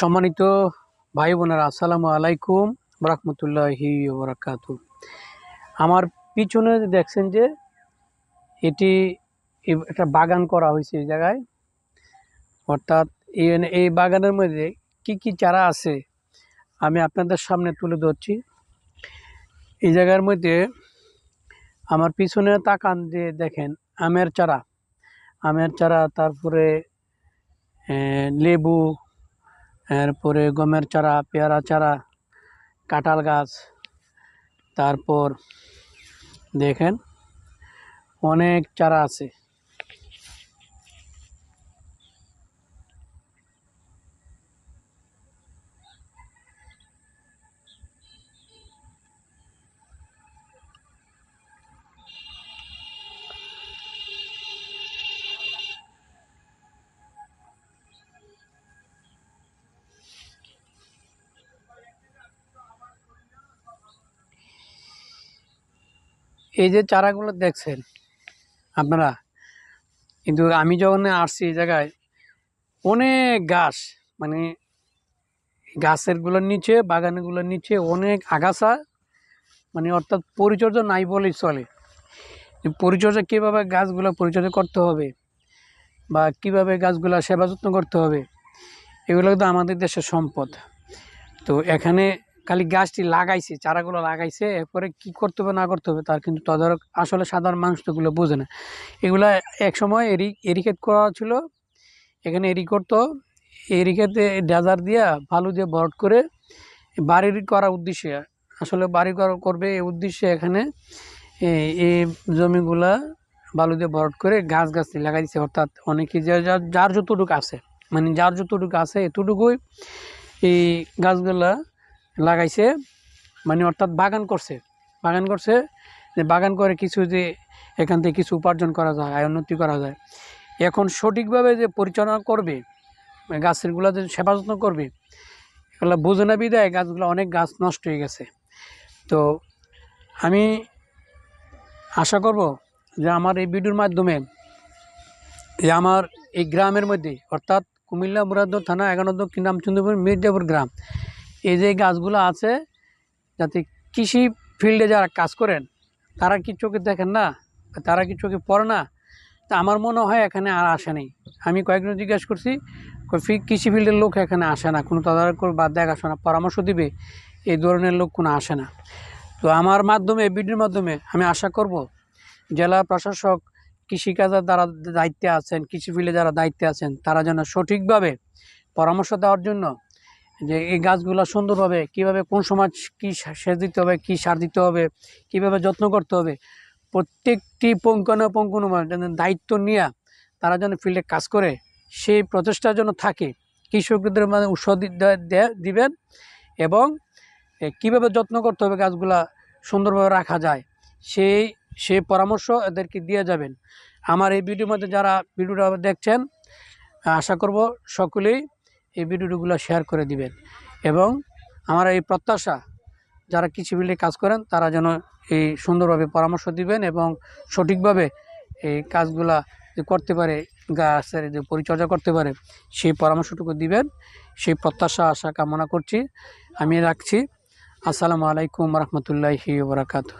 সম্মানিত ভাই বোনেরা আসসালামু আলাইকুম রহমতুল্লাহি বরাকাতু। আমার পিছনে দেখছেন যে এটি একটা বাগান করা হয়েছে এই জায়গায়। অর্থাৎ এই বাগানের মধ্যে কি কি চারা আছে আমি আপনাদের সামনে তুলে ধরছি। এই জায়গার মধ্যে আমার পিছনে তাকান যে দেখেন আমের চারা। আমের চারা, তারপরে লেবু এরপরে গমের চারা পেয়ারা চারা কাঁঠাল গাছ তারপর দেখেন অনেক চারা আছে। এই যে চারাগুলো দেখছেন আপনারা, কিন্তু আমি যখন আসছি এই জায়গায়, অনেক গাছ মানে গাছেরগুলোর নিচে বাগানগুলোর নিচে অনেক আগাছা মানে অর্থাৎ পরিচর্যা নাই বলেই চলে। পরিচর্যা কীভাবে গাছগুলো পরিচর্যা করতে হবে বা কীভাবে গাছগুলো সেবা যত্ন করতে হবে, এগুলো তো আমাদের দেশের সম্পদ। তো এখানে খালি গাছটি লাগাইছে, চারাগুলো লাগাইছে, এরপরে কি করতে হবে না করতে হবে তার কিন্তু তদারক আসলে সাধারণ মানুষ তো এগুলো বোঝে না। এগুলা এক সময় এরি, এরিকেট করা ছিল, এখানে এরি করতো এরিকেতে ডেজার দিয়া বালু দিয়ে ভরট করে বাড়ির করার উদ্দেশ্যে, আসলে বাড়ি করা, করবে এই উদ্দেশ্যে এখানে এই জমিগুলা বালু দিয়ে ভরট করে গাছ গাছ লাগাই দিচ্ছে অর্থাৎ অনেকে যে, যার যার যতটুকু আছে মানে যার যতটুকু আছে এতটুকুই এই গাছগুলা লাগাইছে মানে অর্থাৎ বাগান করছে। বাগান করছে, যে বাগান করে কিছু যে এখান থেকে কিছু উপার্জন করা যায়, আয় উন্নতি করা যায়। এখন সঠিকভাবে যে পরিচালনা করবে গাছেরগুলো যে সেবা যত্ন করবে, এগুলো বোঝে না বিদায় গাছগুলো অনেক গাছ নষ্ট হয়ে গেছে। তো আমি আশা করব যে আমার এই ভিডিওর মাধ্যমে যে আমার এই গ্রামের মধ্যে, অর্থাৎ কুমিল্লা মুরাদপুর থানা এগারো দক্ষিণ রামচন্দ্রপুর মির্জাপুর গ্রাম এই যে গাছগুলো আছে, যাতে কৃষি ফিল্ডে যারা কাজ করেন, তারা কি চোখে দেখেন না? তারা কি চোখে পড়ে না? তা আমার মনে হয় এখানে আর আসে নেই। আমি কয়েকজন জিজ্ঞেস করছি কৃষি ফিল্ডের লোক এখানে আসে না? কোনো তদারক বা দেখাশোনা পরামর্শ দিবে? এই ধরনের লোক কোনো আসে না। তো আমার মাধ্যমে ভিডিওর মাধ্যমে আমি আশা করব, জেলা প্রশাসক, কৃষিকাজের দ্বারা দায়িত্বে আছেন, কৃষি ফিল্ডে যারা দায়িত্বে আছেন, তারা যেন সঠিকভাবে পরামর্শ দেওয়ার জন্য যে এই গাছগুলো সুন্দরভাবে কীভাবে কোন সময় কী সেচ দিতে হবে, কী সার দিতে হবে, কীভাবে যত্ন করতে হবে, প্রত্যেকটি পঙ্কানুপঙ্কানুভাবে যেন দায়িত্ব নিয়ে তারা যেন ফিল্ডে কাজ করে, সেই প্রচেষ্টার জন্য থাকে। কৃষকদের মানে দে- দিবেন এবং কীভাবে যত্ন করতে হবে গাছগুলা সুন্দরভাবে রাখা যায়, সেই সেই পরামর্শ এদেরকে দিয়ে যাবেন। আমার এই ভিডিওর মধ্যে যারা ভিডিওটা দেখছেন, আশা করব সকলেই এই ভিডিওগুলো শেয়ার করে দিবেন। এবং আমার এই প্রত্যাশা, যারা কৃষি ফিল্ডে কাজ করেন, তারা যেন এই সুন্দরভাবে পরামর্শ দিবেন এবং সঠিকভাবে এই কাজগুলা করতে পারে, গাছের যে পরিচর্যা করতে পারে, সেই পরামর্শটুকু দিবেন। সেই প্রত্যাশা, আশা, কামনা করছি। আমি রাখছি। আসসালামু আলাইকুম রহমতুল্লাহি বারাকাতু